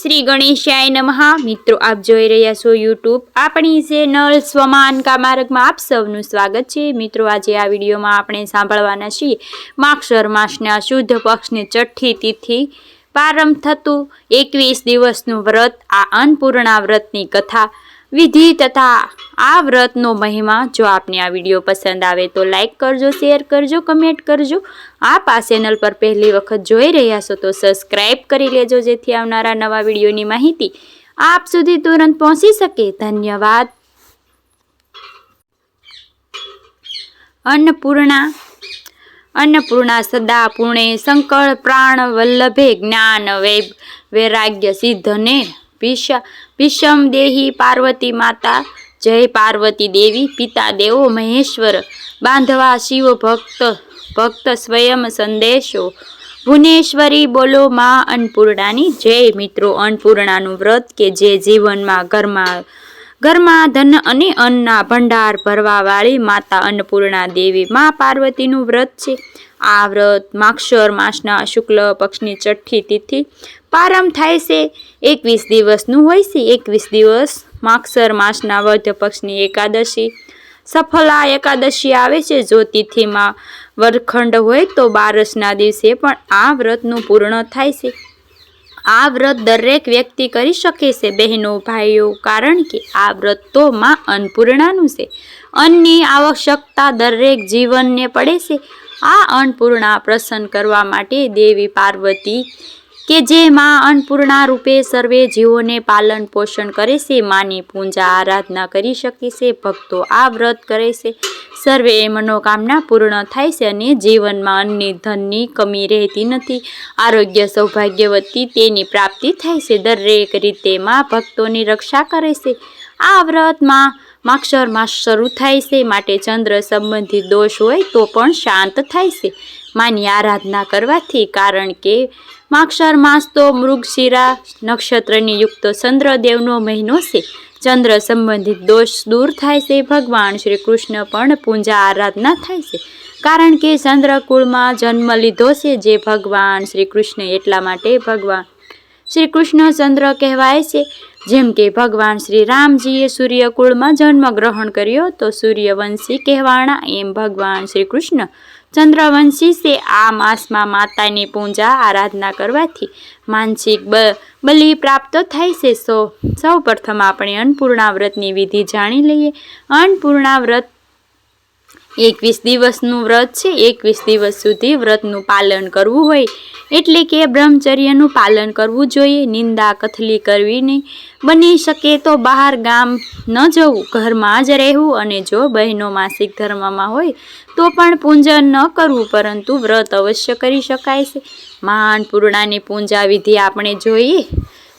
શ્રી ગણેશાય નમઃ. મિત્રો, આપ જોઈ રહ્યા છો યુટ્યુબ આપણી ચેનલ સ્વમાન કામાર્ગમાં આપ સૌનું સ્વાગત છે. મિત્રો, આજે આ વિડીયોમાં આપણે સાંભળવાના છીએ માક્ષર માસના શુદ્ધ પક્ષની છઠ્ઠી તિથિ. પ્રારંભ થતું એકવીસ દિવસનું વ્રત, આ અન્નપૂર્ણા વ્રતની કથા. વિધિ તથા આ વ્રતનો મહિમા જો આપને આ વીડિયો પસંદ આવે તો લાઈક કરજો, શેર કરજો, કમેન્ટ કરજો. આપ આ ચેનલ પર પહેલી વખત જોઈ રહ્યા છો તો સબસ્ક્રાઈબ કરી લેજો જેથી આવનારા નવા વિડીયોની માહિતી આપ સુધી તુરંત પહોંચી શકે. ધન્યવાદ. અન્નપૂર્ણા અન્નપૂર્ણા સદા પૂર્ણે સંકળ પ્રાણ વલ્લભે જ્ઞાન વૈ વૈરાગ્ય સિદ્ધને ભીષ ભીષમ દેહી પાર્વતી માતા, જય પાર્વતી દેવી, પિતા દેવો મહેશ્વર, બાંધવા શિવ ભક્ત ભક્ત સ્વયં સંદેશો. ભુવનેશ્વરી બોલો માં અન્નપૂર્ણાની, જય મિત્રો અન્નપૂર્ણાનું વ્રત કે જે જીવનમાં ઘરમાં ઘરમાં ધન અને અન્નના ભંડાર ભરવાવાળી માતા અન્નપૂર્ણા દેવી મા પાર્વતીનું વ્રત છે. આ વ્રત માક્ષર માસના શુક્લ પક્ષની છઠ્ઠી તિથિ પ્રારંભ થાય છે. એકવીસ દિવસનું હોય છે. એકવીસ દિવસ માક્ષર માસના વધ પક્ષની એકાદશી. સફલા એકાદશી આવે છે. જો તિથિમાં વરખંડ હોય તો બારસના દિવસે પણ આ વ્રતનું પૂર્ણ થાય છે. આ વ્રત દરેક વ્યક્તિ કરી શકે છે, બહેનો, ભાઈઓ, કારણ કે આ વ્રત તો માં અન્નપૂર્ણાનું છે. અન્નની આવશ્યકતા દરેક જીવનને પડે છે. આ અન્નપૂર્ણા પ્રસન્ન કરવા માટે દેવી પાર્વતી કે જે માં અન્નપૂર્ણા રૂપે સર્વે જીવોને પાલન પોષણ કરે છે, માની પૂજા, આરાધના કરી શકે છે, ભક્તો આ વ્રત કરે છે. સર્વે મનોકામના પૂર્ણ થાય છે અને જીવનમાં અન્નની ધનની કમી રહેતી નથી. આરોગ્ય સૌભાગ્યવતી તેની પ્રાપ્તિ થાય છે. દરેક રીતે માં ભક્તોની રક્ષા કરે છે. આ વ્રતમાં માક્ષર માસ શરૂ થાય છે. માટે ચંદ્ર સંબંધિત દોષ હોય તો પણ શાંત થાય છે. માની આરાધના કરવાથી, કારણ કે માક્ષર માસ તો મૃગશિરા નક્ષત્રની યુક્ત ચંદ્રદેવનો મહિનો છે. ચંદ્ર સંબંધિત દોષ દૂર થાય છે. ભગવાન શ્રી કૃષ્ણ પણ પૂજા આરાધના થાય છે. કારણ કે ચંદ્રકુળમાં જન્મ લીધો છે, જે ભગવાન શ્રી કૃષ્ણ એટલા માટે ભગવાન શ્રી કૃષ્ણ ચંદ્ર કહેવાય છે. જેમ કે ભગવાન શ્રી રામજીએ સૂર્યકુળમાં જન્મ ગ્રહણ કર્યો, તો સૂર્યવંશી કહેવાણા એમ ભગવાન શ્રી કૃષ્ણ ચંદ્રવંશી છે. આ માસમાં માતાની પૂજા આરાધના કરવાથી માનસિક બલિ પ્રાપ્ત થાય છે. સો સૌ પ્રથમ આપણે અન્નપૂર્ણા વ્રતની વિધિ જાણી લઈએ. અન્નપૂર્ણા વ્રત એકવીસ દિવસનું વ્રત છે. એકવીસ દિવસ સુધી વ્રતનું પાલન કરવું હોય એટલે કે બ્રહ્મચર્યનું પાલન કરવું જોઈએ. નિંદા, કથલી કરવી નહીં. બની શકે તો બહાર ગામ ન જવું. ઘરમાં જ રહેવું અને જો બહેનો માસિક ધર્મમાં હોય તો પણ પૂજન ન કરવું, પરંતુ વ્રત અવશ્ય કરી શકાય છે. મહાન પૂર્ણાની પૂંજા વિધિ આપણે જોઈએ.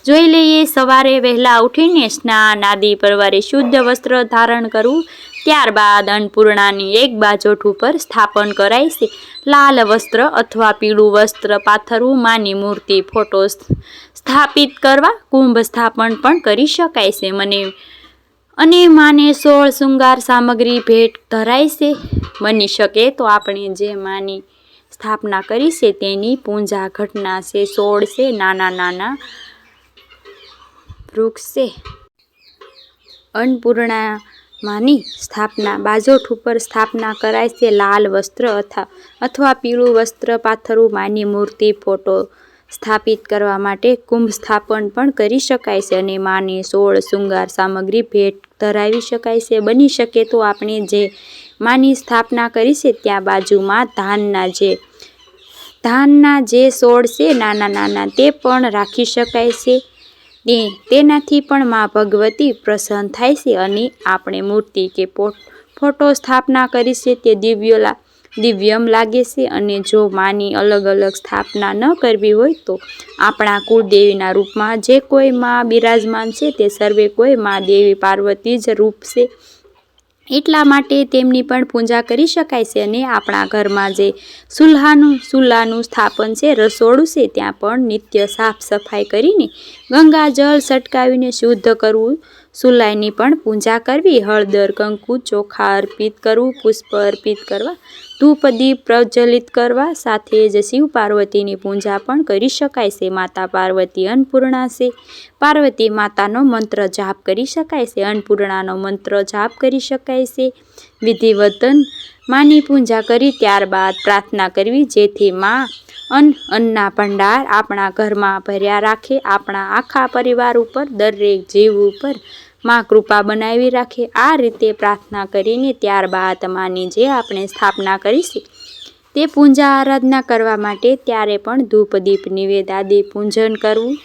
જોઈ લઈએ, સવારે વહેલા ઉઠીને સ્નાન આદિ પરવારે શુદ્ધ વસ્ત્ર ધારણ કરવું, ત્યારબાદ અન્નપૂર્ણાની એક બાજોઠ ઉપર સ્થાપન કરાય છે. લાલ વસ્ત્ર અથવા પીળું વસ્ત્ર પાથરવું માની મૂર્તિ, ફોટો સ્થાપિત કરવા કુંભ સ્થાપન પણ કરી શકાય છે. મને અને માને સોળ શૃંગાર સામગ્રી ભેટ ધરાય છે. બની શકે તો આપણે જે માની સ્થાપના કરી છે તેની પૂજા ઘટના છે, સોળ છે, નાના નાના વૃક્ષ છે. અન્નપૂર્ણા માની સ્થાપના બાજોઠ ઉપર સ્થાપના કરાય છે, લાલ વસ્ત્ર અથવા અથવા પીળું વસ્ત્ર પાથરું માની મૂર્તિ, ફોટો સ્થાપિત કરવા માટે કુંભ સ્થાપન પણ કરી શકાય છે અને માની સોળ શૃંગાર સામગ્રી ભેટ ધરાવી શકાય છે. બની શકે તો આપણે જે માની સ્થાપના કરી છે ત્યાં બાજુમાં ધાનના જે ધાનના જે છોડ છે નાના નાના તે પણ રાખી શકાય છે. તે તેનાથી પણ મા ભગવતી પ્રસન્ન થાય છે અને આપણે મૂર્તિ કે ફોટો સ્થાપના કરી છે તે દિવ્ય દિવ્યમ લાગે છે અને જો માની અલગ અલગ સ્થાપના ન કરવી હોય તો આપણા કુળદેવીના રૂપમાં જે કોઈ માં બિરાજમાન છે તે સર્વે કોઈ મા દેવી પાર્વતી જ રૂપ છે. એટલા માટે તેમની પણ પૂજા કરી શકાય છે અને આપણા ઘરમાં જે સુલ્હાનું સુલ્હાનું સ્થાપન છે, રસોડું છે, ત્યાં પણ નિત્ય સાફ સફાઈ કરીને ગંગાજળ છટકાવીને શુદ્ધ કરવું સુલાઈની પણ પૂજા કરવી. હળદર, કંકુ, ચોખા અર્પિત કરવું, પુષ્પ અર્પિત કરવા, ધૂપ પ્રજ્વલિત કરવા, સાથે જ શિવ પાર્વતીની પૂજા પણ કરી શકાય છે. માતા પાર્વતી અન્નપૂર્ણા છે. પાર્વતી માતાનો મંત્ર જાપ કરી શકાય છે. અન્નપૂર્ણાનો મંત્ર જાપ કરી શકાય છે. વિધિવતન માની પૂજા કરી ત્યારબાદ પ્રાર્થના કરવી, જેથી માં અન્ન, અન્નના ભંડાર આપણા ઘરમાં ભર્યા રાખે, આપણા આખા પરિવાર ઉપર, દરેક જીવ ઉપરમાં કૃપા બનાવી રાખે. આ રીતે પ્રાર્થના કરીને ત્યારબાદ માની જે આપણે સ્થાપના કરીશી, તે પૂજા આરાધના કરવા માટે ત્યારે પણ ધૂપ દીપ નિવેદ આદિ પૂજન કરવું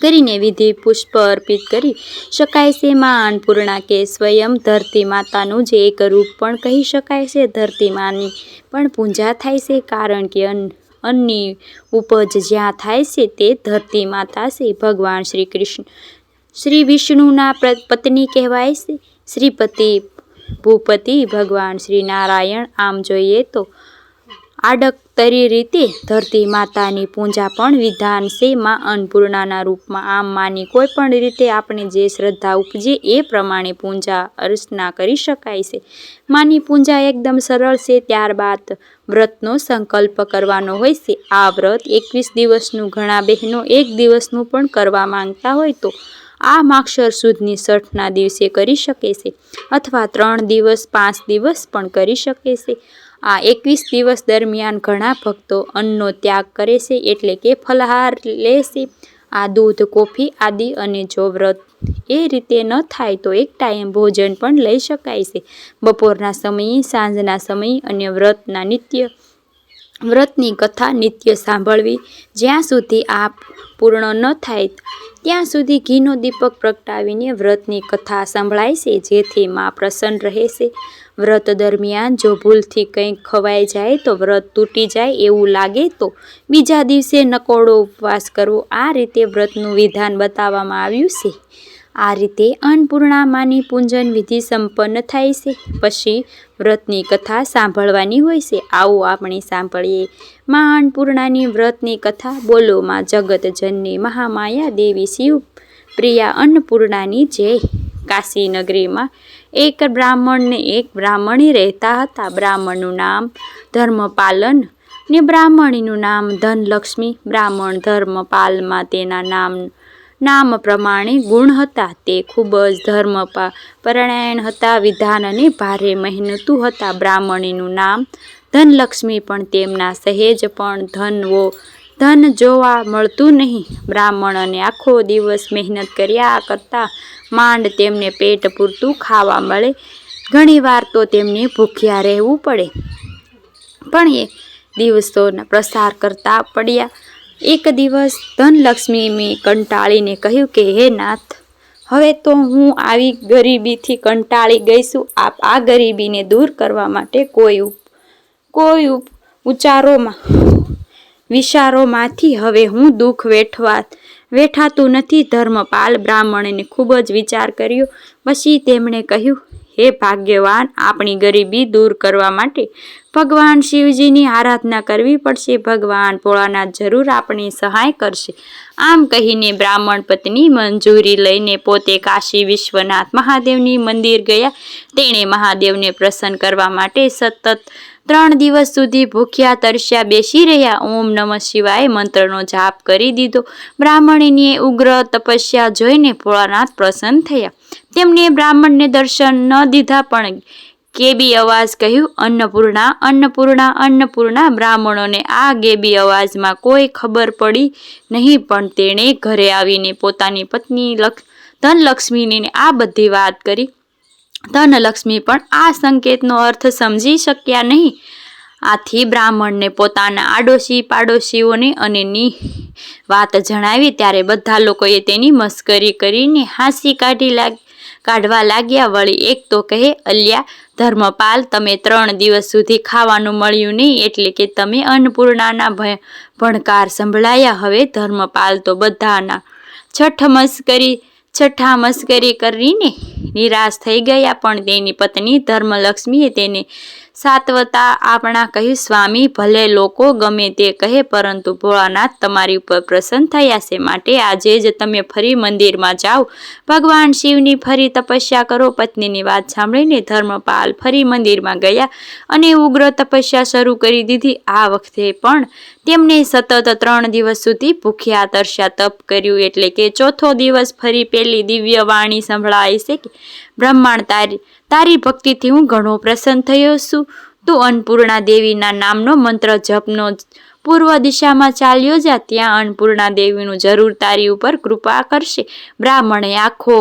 કરીને વિધિ પુષ્પ અર્પિત કરી શકાય છે મા અન્નપૂર્ણા કે સ્વયં ધરતી માતાનું જે એક રૂપ પણ કહી શકાય છે. ધરતી માની પણ પૂજા થાય છે કારણ કે અન્ન, અન્નની ઉપજ જ્યાં થાય છે તે ધરતી માતા છે. ભગવાન શ્રી કૃષ્ણ, શ્રી વિષ્ણુના પત્ની કહેવાય છે. શ્રીપતિ, ભૂપતિ, ભગવાન શ્રી નારાયણ આમ જોઈએ તો આડકતરી રીતે ધરતી માતાની પૂજા પણ વિધાન છે. માં અન્નપૂર્ણાના રૂપમાં આમ માની કોઈ પણ રીતે આપણે જે શ્રદ્ધા ઉપજે એ પ્રમાણે પૂજા અર્ચના કરી શકાય છે. માની પૂજા એકદમ સરળ છે. ત્યારબાદ વ્રતનો સંકલ્પ કરવાનો હોય છે. આ વ્રત એકવીસ દિવસનું, ઘણા બહેનો એક દિવસનું પણ કરવા માંગતા હોય તો આ માક્ષર સુદની છઠના દિવસે કરી શકે છે. અથવા ત્રણ દિવસ, પાંચ દિવસ પણ કરી શકે છે. આ એકવીસ દિવસ દરમિયાન ઘણા ભક્તો અન્નનો ત્યાગ કરે છે એટલે કે ફલહાર લે છે. આ દૂધ, કોફી આદિ અને જો વ્રત એ રીતે ન થાય તો એક ટાઈમ ભોજન પણ લઈ શકાય છે. બપોરના સમયે, સાંજના સમયે અને વ્રતના નિત્ય, વ્રતની કથા નિત્ય સાંભળવી. જ્યાં સુધી આ પૂર્ણ ન થાય, ત્યાં સુધી ઘીનો દીપક પ્રગટાવીને વ્રતની કથા સંભળાય છે, જેથી માં પ્રસન્ન રહે છે. વ્રત દરમિયાન જો ભૂલથી કંઈક ખવાઈ જાય તો વ્રત તૂટી જાય એવું લાગે તો બીજા દિવસે નકોડો ઉપવાસ કરવો. આ રીતે વ્રતનું વિધાન બતાવવામાં આવ્યું છે. આ રીતે અન્નપૂર્ણામાની પૂજન વિધિ સંપન્ન થાય છે. પછી વ્રતની કથા સાંભળવાની હોય છે. આવો આપણે સાંભળીએ. માં અન્નપૂર્ણાની વ્રતની કથા. બોલો માં જગતજનની મહામાયા દેવી શિવ. પ્રિયા અન્નપૂર્ણાની જય. કાશી નગરીમાં એક બ્રાહ્મણને એક બ્રાહ્મણી રહેતા હતા. બ્રાહ્મણનું નામ ધર્મપાલન ને બ્રાહ્મણીનું નામ ધનલક્ષ્મી. બ્રાહ્મણ ધર્મપાલમાં તેના નામ નામ પ્રમાણે ગુણ હતા. તે ખૂબ જ ધર્મ પરાયણ હતા. વિધાન અને ભારે મહેનતુ હતા. બ્રાહ્મણીનું નામ ધનલક્ષ્મી પણ તેમના સહેજ પણ ધનવો ધન જોવા મળતું નહીં. બ્રાહ્મણ અને આખો દિવસ મહેનત કર્યા કરતાં માંડ તેમને પેટ પૂરતું ખાવા મળે. ઘણીવાર તો તેમને ભૂખ્યા રહેવું પડે. પણ એ દિવસોના પ્રસાર કરતા પડ્યા. એક દિવસ ધનલક્ષ્મી મેં કંટાળીને કહ્યું કે, હે નાથ, હવે તો હું આવી ગરીબીથી કંટાળી ગઈ છું આપ આ ગરીબીને દૂર કરવા માટે કોઈ ઉપ- કોઈ ઉપ- ઉચ્ચારોમાં વિચારોમાંથી હવે હું દુઃખ વેઠવા વેઠાતું નથી ધર્મપાલ બ્રાહ્મણને ખૂબ જ વિચાર કર્યો. પછી તેમણે કહ્યું, હે ભાગ્યવાન, આપણી ગરીબી દૂર કરવા માટે ભગવાન શિવજીની આરાધના કરવી પડશે. ભગવાન ભોળાનાથ જરૂર આપણી સહાય કરશે. આમ કહીને બ્રાહ્મણ પત્ની મંજૂરી લઈને પોતે કાશી વિશ્વનાથ મહાદેવની મંદિર ગયા. તેણે મહાદેવને પ્રસન્ન કરવા માટે સતત ત્રણ દિવસ સુધી ભૂખ્યા તરસ્યા બેસી રહ્યા. ઓમ નમઃ શિવાય મંત્રનો જાપ કરી દીધો. બ્રાહ્મણીની ઉગ્ર તપસ્યા જોઈને ભોળાનાથ પ્રસન્ન થયા. તેમને બ્રાહ્મણને દર્શન ન દીધા, પણ ગેબી અવાજ કહ્યું, અન્નપૂર્ણા અન્નપૂર્ણા અન્નપૂર્ણા. બ્રાહ્મણોને આ ગેબી અવાજમાં કોઈ ખબર પડી નહીં, પણ તેણે ઘરે આવીને પોતાની પત્ની લક્ષ ધનલક્ષ્મીને આ બધી વાત કરી. ધનલક્ષ્મી પણ આ સંકેતનો અર્થ સમજી શક્યા નહીં. આથી બ્રાહ્મણને પોતાના આડોશી પાડોશીઓને અને ની વાત જણાવી ત્યારે બધા લોકોએ તેની મસ્કરી કરીને હાંસી કાઢી લાગ, કાઢવા લાગ્યા. વળી એક તો કહે, અલ્યા, ધર્મપાલ, તમે ત્રણ દિવસ સુધી ખાવાનું મળ્યું નહીં એટલે કે તમે અન્નપૂર્ણાના ભણકાર સંભળાયા. હવે ધર્મપાલ તો બધાના છઠ મસ્કરી, છઠ્ઠા મસ્કરી કરીને નિરાશ થઈ ગયા પણ તેની પત્ની ધર્મલક્ષ્મીએ તેને સાત્વતા આપણા કહ્યું સ્વામી, ભલે લોકો ગમે તે કહે, પરંતુ ભોળાનાથ તમારી ઉપર પ્રસન્ન થયા છે. માટે આજે જ તમે ફરી મંદિરમાં જાઓ. ભગવાન શિવની ફરી તપસ્યા કરો. પત્નીની વાત સાંભળીને ધર્મપાલ ફરી મંદિરમાં ગયા અને ઉગ્ર તપસ્યા શરૂ કરી દીધી. આ વખતે પણ તેમણે સતત ત્રણ દિવસ સુધી ભૂખ્યા, તરસ્યા તપ કર્યું. એટલે કે ચોથો દિવસ ફરી પેલી દિવ્ય વાણી સંભળાય છે કે બ્રહ્માંડ તારી તારી ભક્તિથી હું ઘણો પ્રસન્ન થયો છું. તું અન્નપૂર્ણા દેવીના નામનો મંત્ર જપનો. પૂર્વ દિશામાં ચાલ્યો જા, ત્યાં અન્નપૂર્ણા દેવીનું જરૂર તારી ઉપર કૃપા કરશે. બ્રાહ્મણે આખો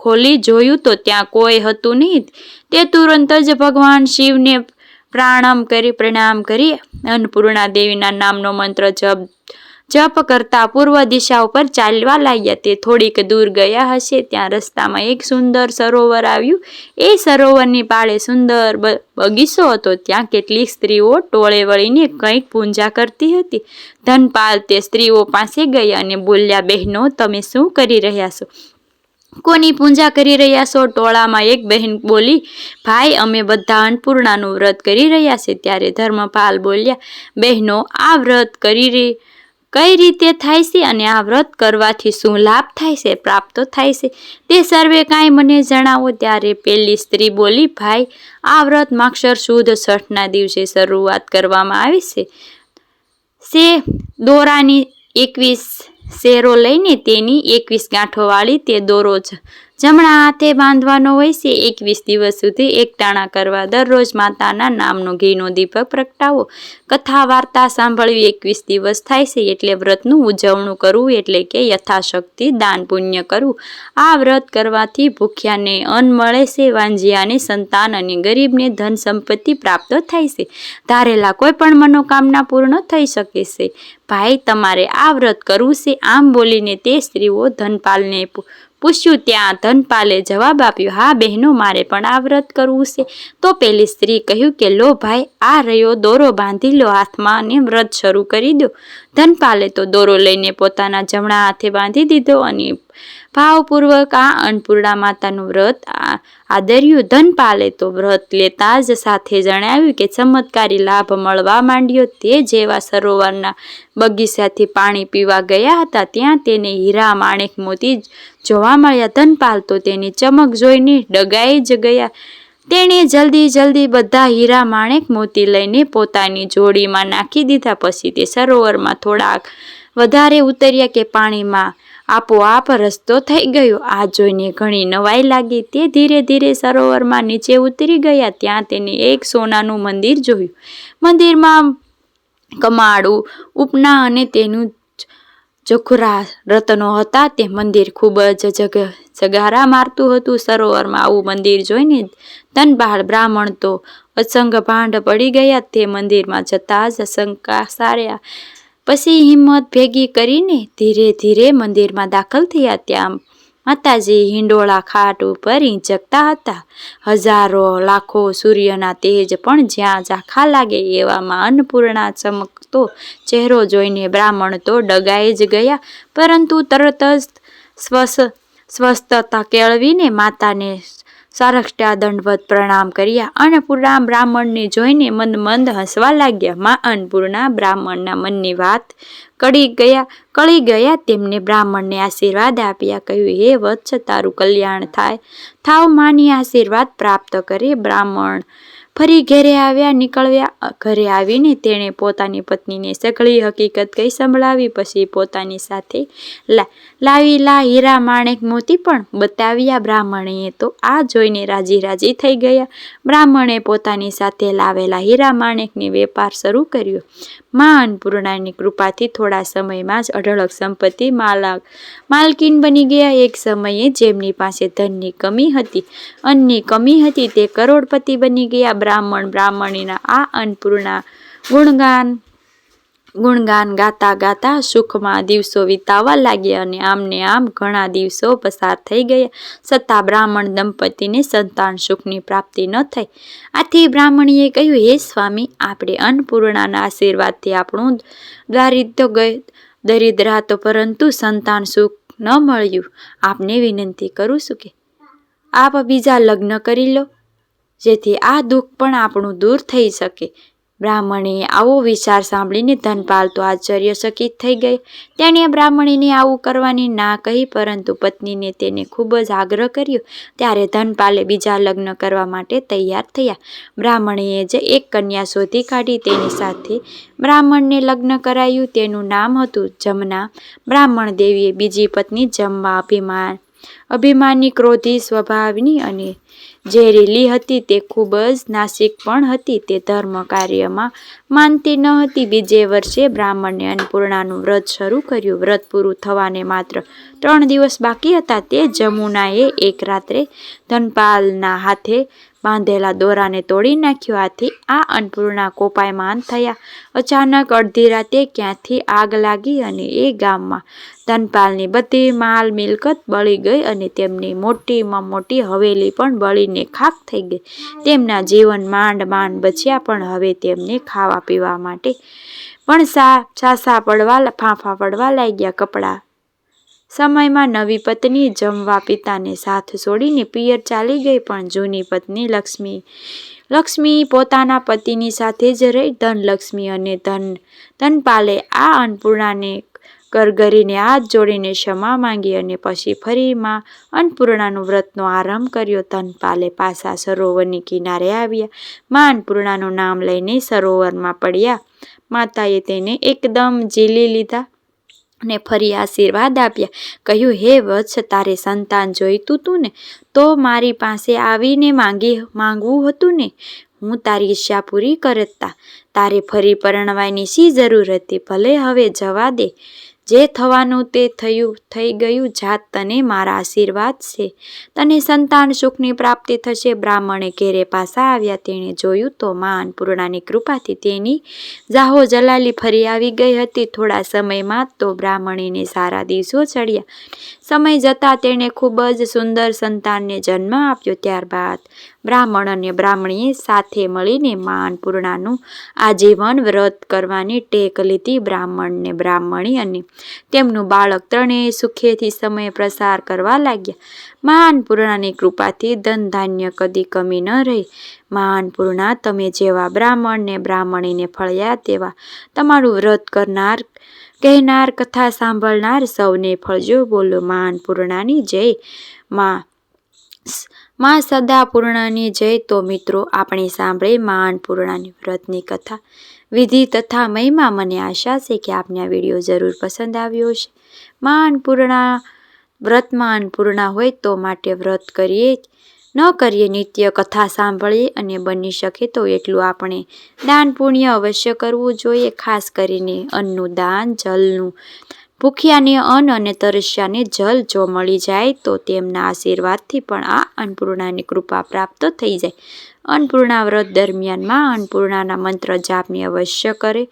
ખોલી જોયું તો ત્યાં કોઈ હતું નહીં. તે તુરંત જ ભગવાન શિવને પ્રાણામ કરી પ્રણામ કરી અન્નપૂર્ણા દેવીના નામનો મંત્ર જપ જપ કરતા પૂર્વ દિશા ઉપર ચાલવા લાગ્યા. તે થોડીક દૂર ગયા હશે, ત્યાં રસ્તામાં એક સુંદર સરોવર આવ્યું. એ સરોવરની પાળે સુંદર બગીચો હતો. ત્યાં કેટલીક સ્ત્રીઓ ટોળે વળીને કંઈક પૂજા કરતી હતી. ધનપાલ તે સ્ત્રીઓ પાસે ગયા અને બોલ્યા, બહેનો, તમે શું કરી રહ્યા છો? કોની પૂજા કરી રહ્યા છો? ટોળામાં એક બહેન બોલી, ભાઈ, અમે બધા અન્નપૂર્ણાનું વ્રત કરી રહ્યા છે ત્યારે ધર્મપાલ બોલ્યા, બહેનો, આ વ્રત કરી રહી કઈ રીતે થાય છે અને આ વ્રત કરવાથી શું લાભ થાય છે, પ્રાપ્ત થાય છે. તે સર્વે કાંઈ મને જણાવો. ત્યારે પેલી સ્ત્રી બોલી, ભાઈ, આ વ્રત માક્ષર શુદ્ધ છઠના દિવસે શરૂઆત કરવામાં આવે છે. સે દોરાની એકવીસ શેરો લઈને તેની એકવીસ ગાંઠોવાળી તે દોરો જ. જમણા હાથે બાંધવાનો હોય છે. એકવીસ દિવસ સુધી એકટાણા કરવા દરરોજ માતાના નામનો ઘીનો દીપક પ્રગટાવો. કથા, વાર્તા સાંભળવી એકવીસ દિવસ થાય છે એટલે વ્રતનું ઉજવણું કરવું એટલે કે યથાશક્તિ દાન પુણ્ય કરવું. આ વ્રત કરવાથી ભૂખ્યાને અન્ન મળે છે, વાંજિયાને સંતાન અને ગરીબને ધન સંપત્તિ પ્રાપ્ત થાય છે. ધારેલા કોઈ પણ મનોકામના પૂર્ણ થઈ શકે છે. ભાઈ, તમારે આ વ્રત કરવું છે. આમ બોલીને તે સ્ત્રીઓ ધનપાલને પૂછ્યું, ત્યાં ધનપાલે જવાબ આપ્યો, હા, બહેનો, મારે પણ આ વ્રત કરવું છે. તો પેલી સ્ત્રી કહ્યું કે, લો ભાઈ, આ રહ્યો દોરો બાંધી લો હાથમાં અને વ્રત શરૂ કરી દો. ધનપાલે તો દોરો લઈને પોતાના જમણા હાથે બાંધી દીધો અને ભાવપૂર્વક આ અન્નપૂર્ણા માતાનું વ્રત આદર્યું. ધનપાલે તો વ્રત લેતા જ સાથે જણાવ્યું કે, ચમત્કારી લાભ મળવા માંડ્યો. તે જેવા સરોવરના બગીચાથી પાણી પીવા ગયા હતા, ત્યાં તેને હીરા, માણેક મોતી જોવા મળ્યા ધનપાલ તો તેની ચમક જોઈને ડગાઈ જ ગયા. તેણે જલ્દી જલ્દી બધા હીરા માણેક મોતી લઈને પોતાની જોડીમાં નાખી દીધા, પછી તે સરોવરમાં થોડાક વધારે ઉતર્યા કે પાણીમાં આપોઆપ રસ્તો થઈ ગયો. આ જોઈને ઘણી નવાઈ લાગી. તે ધીરે ધીરે સરોવરમાં નીચે ઉતરી ગયા. ત્યાં તેને એક સોનાનું મંદિર જોયું. મંદિરમાં કમાડું, ઉપના અને તેનું જખુરા રત્નો હતા, તે મંદિર ખૂબ જ જગ, જગારા મારતું હતું. સરોવરમાં આવું મંદિર જોઈને ધનબાળ બ્રાહ્મણ તો અસંગ ભાંડ પડી ગયા. તે મંદિરમાં જતા જ શંકા સાર્યા. પછી હિંમત ભેગી કરીને ધીરે ધીરે મંદિરમાં દાખલ થયા. ત્યાં માતાજી હિંડોળા ખાટ ઉપર ઇંચકતા હતા. હજારો, લાખો સૂર્યના તેજ પણ જ્યાં ઝાંખા લાગે એવામાં અન્નપૂર્ણા ચમકતો ચહેરો જોઈને બ્રાહ્મણ તો ડગાઈ જ ગયા. પરંતુ તરત જ સ્વસ્થ સ્વસ્થતા કેળવીને માતાને સારક્ષટા દંડવત પ્રણામ કર્યા અને પૂર્ણા બ્રાહ્મણને જોઈને મંદ મંદ હસવા લાગ્યા. મા અન્નપૂર્ણા બ્રાહ્મણના મનની વાત કળી ગયા કળી ગયા, તેમને બ્રાહ્મણને આશીર્વાદ આપ્યા, કહ્યું, હે વત્સ, તારું કલ્યાણ થાય. થાવ, માની આશીર્વાદ પ્રાપ્ત કરી, બ્રાહ્મણ ફરી ઘરે આવ્યા, નીકળ્યા ઘરે આવીને તેણે પોતાની પત્નીને સઘળી હકીકત કહી સંભળાવી, પછી પોતાની સાથે લાવી લા હીરા માણેક મોતી પણ બતાવ્યા બ્રાહ્મણીએ તો આ જોઈને રાજી રાજી થઈ ગયા. બ્રાહ્મણે પોતાની સાથે લાવેલા હીરા માણેકની વેપાર શરૂ કર્યો. મા અન્નપૂર્ણાની કૃપાથી થોડા સમયમાં જ અઢળક સંપત્તિ માલક માલકીન બની ગયા. એક સમયે જેમની પાસે ધનની કમી હતી અન્નની કમી હતી તે કરોડપતિ બની ગયા. બ્રાહ્મણ, બ્રાહ્મણીના આ અન્નપૂર્ણા ગુણગાન ગુણગાન ગાતા ગાતા સુખમાં દિવસો વિતાવા લાગ્યા અને આમને આમ ઘણા દિવસો પસાર થઈ ગયા. છતાં બ્રાહ્મણ દંપતીને સંતાન સુખની પ્રાપ્તિ ન થઈ. આથી બ્રાહ્મણીએ કહ્યું, હે સ્વામી, આપણે અન્નપૂર્ણાના આશીર્વાદથી આપણું દારિદ્ર ગય, દરિદ્ર હતો, પરંતુ સંતાન સુખ ન મળ્યું. આપને વિનંતી કરું છું કે આપ બીજા લગ્ન કરી લો. જેથી આ દુઃખ પણ આપણું દૂર થઈ શકે. બ્રાહ્મણે આવો વિચાર સાંભળીને ધનપાલ તો આશ્ચર્યચકિત થઈ ગઈ. તેણે બ્રાહ્મણીને આવું કરવાની ના કહી, પરંતુ પત્નીને તેને ખૂબ જ આગ્રહ કર્યો. ત્યારે ધનપાલે બીજા લગ્ન કરવા માટે તૈયાર થયા. બ્રાહ્મણીએ જે એક કન્યા શોધી કાઢી તેની સાથે બ્રાહ્મણને લગ્ન કરાયું. તેનું નામ હતું જમના. બ્રાહ્મણ દેવીએ બીજી પત્ની જમવા અભિમાન, અભિમાની ક્રોધી સ્વભાવની અને ઝેરીલી હતી તે ખૂબ જ નાસિક પણ હતી. તે ધર્મ કાર્યમાં માનતી ન હતી. બીજે વર્ષે બ્રાહ્મણને અન્નપૂર્ણાનું વ્રત શરૂ કર્યું. વ્રત પૂરું થવાને માત્ર ત્રણ દિવસ બાકી હતા. તે જમુનાએ એક રાત્રે ધનપાલના હાથે બાંધેલા દોરાને તોડી નાખ્યો આથી આ અન્નપૂર્ણા કોપાયમાન થયા. અચાનક અડધી રાતે ક્યાંથી આગ લાગી અને એ ગામમાં ધનપાલની બધી માલ મિલકત બળી ગઈ અને તેમની મોટીમાં મોટી હવેલી પણ બળીને ખાક થઈ ગઈ. તેમના જીવન માંડ માંડ બચ્યા પણ હવે તેમને ખાવા પીવા માટે પણ સા છાસા પડવા, ફાંફા પડવા લાગ્યા કપડાં. સમયમાં નવી પત્ની જમવા પિતાને સાથ છોડીને પિયર ચાલી ગઈ, પણ જૂની પત્ની લક્ષ્મી લક્ષ્મી પોતાના પતિની સાથે જ રહી. ધનલક્ષ્મી અને ધન, ધનપાલે આ અન્નપૂર્ણાને કરગરીને હાથ જોડીને ક્ષમા માંગી અને પછી ફરી માં અન્નપૂર્ણાનું વ્રતનો આરંભ કર્યો. ધનપાલે પાછા સરોવરની કિનારે આવ્યા. માં અન્નપૂર્ણાનું નામ લઈને સરોવરમાં પડ્યા. માતાએ તેને એકદમ ઝીલી લીધા. અને ફરી આશીર્વાદ આપ્યા. કહ્યું, હે વત્સ, તારે સંતાન જોઈતું તું ને? તો મારી પાસે આવીને માંગી, માંગવું હતું ને? હું તારી ઈચ્છા પૂરી કરતા. તારે ફરી પરણવાની શી જરૂર હતી? ભલે હવે જવા દે. જે થવાનું તે થયું, થઈ ગયું, જાત તને મારા આશીર્વાદ છે. તને સંતાન સુખની પ્રાપ્તિ થશે, બ્રાહ્મણે ઘેરે પાસા આવ્યા, તેણે જોયું તો મા અન્નપૂર્ણાની કૃપાથી તેની જાહો જલાલી ફરી આવી ગઈ હતી. થોડા સમયમાં તો બ્રાહ્મણીને સારા દિવસો ચડ્યા. સમય જતાં તેણે ખૂબ જ સુંદર સંતાનને જન્મ આપ્યો, ત્યારબાદ બ્રાહ્મણ અને બ્રાહ્મણીએ સાથે મળીને મા અન્નપૂર્ણાનું આજીવન વ્રત કરવાની ટેક લીધી બ્રાહ્મણને બ્રાહ્મણી અને તેમનું બાળક ત્રણેય સુખેથી સમય પ્રસાર કરવા લાગ્યા. મા અન્નપૂર્ણાની કૃપાથી ધન ધાન્ય કદી કમી ન રહી. મા અન્નપૂર્ણા તમે જેવા બ્રાહ્મણને બ્રાહ્મણીને ફળ્યા તેવા તમારું વ્રત કરનાર, કહેનાર, કથા સાંભળનાર સૌને ફળજો બોલો મા અન્નપૂર્ણાની જય. મા માં સદાપૂર્ણાની જય તો મિત્રો, આપણે સાંભળે માન પૂર્ણાની વ્રતની કથા. વિધિ તથા મહિમા મને આશા છે કે આપને આ વીડિયો જરૂર પસંદ આવ્યો છે પૂર્ણા, વ્રત વ્રતમાં અન્નપૂર્ણા હોય તો માટે વ્રત કરીએ ન કરીએ નિત્ય કથા સાંભળીએ અને બની શકે તો એટલું આપણે દાન પુણ્ય અવશ્ય કરવું જોઈએ, ખાસ કરીને અન્નનું દાન, જલનું. ભૂખ્યાને અન્ન અને તરસ્યાને જલ જો મળી જાય તો તેમના આશીર્વાદથી પણ આ અન્નપૂર્ણાની કૃપા પ્રાપ્ત થઈ જાય. અન્નપૂર્ણા વ્રત દરમિયાનમાં અન્નપૂર્ણાના મંત્ર જાપની અવશ્ય કરે.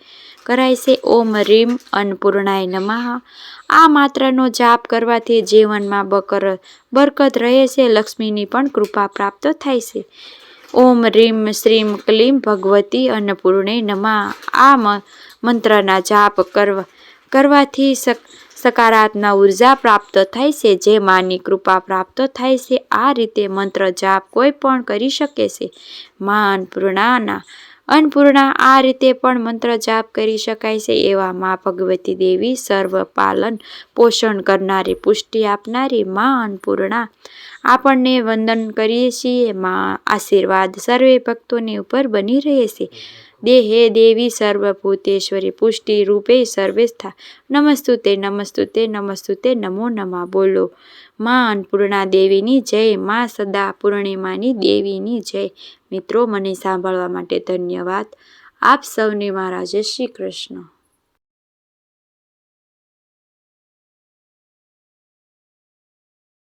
કરાય છે ઓમ રીમ અન્નપૂર્ણાય નમઃ. આ માત્રનો જાપ કરવાથી જીવનમાં બકર બરકત રહે છે, લક્ષ્મીની પણ કૃપા પ્રાપ્ત થાય છે. ઓમ રીમ શ્રીમ ક્લીમ ભગવતી અન્નપૂર્ણે નમઃ. આ મંત્રના જાપ કરવા કરવાથી સકારાત્મક ઊર્જા પ્રાપ્ત થાય છે, જે માની કૃપા પ્રાપ્ત થાય છે. આ રીતે મંત્ર જાપ કોઈ પણ કરી શકે છે. મા અન્નપૂર્ણાના અન્નપૂર્ણા આ રીતે પણ મંત્ર જાપ કરી શકાય છે. એવા મા ભગવતી દેવી સર્વ પાલન પોષણ કરનારી, પુષ્ટિ આપનારી મા અન્નપૂર્ણા આપણને વંદન કરીએ છીએ. મા આશીર્વાદ સર્વે ભક્તોની ઉપર બની રહે છે. દેહે દેવી સર્વભૂતેશ્વરી, પુષ્ટિ રૂપે સર્વેસ્થા। નમસ્તુતે નમસ્તુતે નમસ્તુતે, નમો નમા, બોલો। માં અન્નપૂર્ણા દેવીની જય, માં સદા પૂર્ણિમાની દેવીની જય। મિત્રો, મને સાંભળવા માટે ધન્યવાદ। આપ સૌને મારા જય શ્રી કૃષ્ણ।